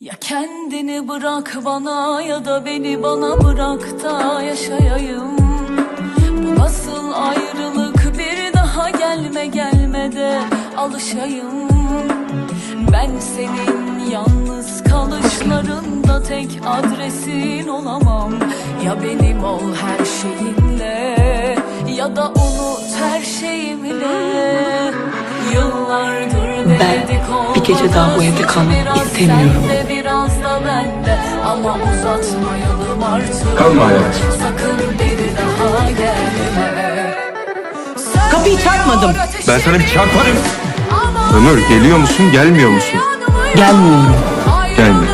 Ya kendini bırak bana ya da beni bana bırak da yaşayayım. Bu nasıl ayrılık? Bir daha gelme gelme de alışayım. Ben senin yalnız kalışlarında tek adresin olamam. Ya benim ol her şeyinle ya da unut her şeyimle. Yıllardır denedik bir gece daha bu evde kalmak Biraz istemiyorum. Kalma hayatım. Sakın bir daha gelme Kapıyı çarpmadım. Ben sana bir çarparım. Ömür geliyor musun gelmiyor musun? Gelmiyorum.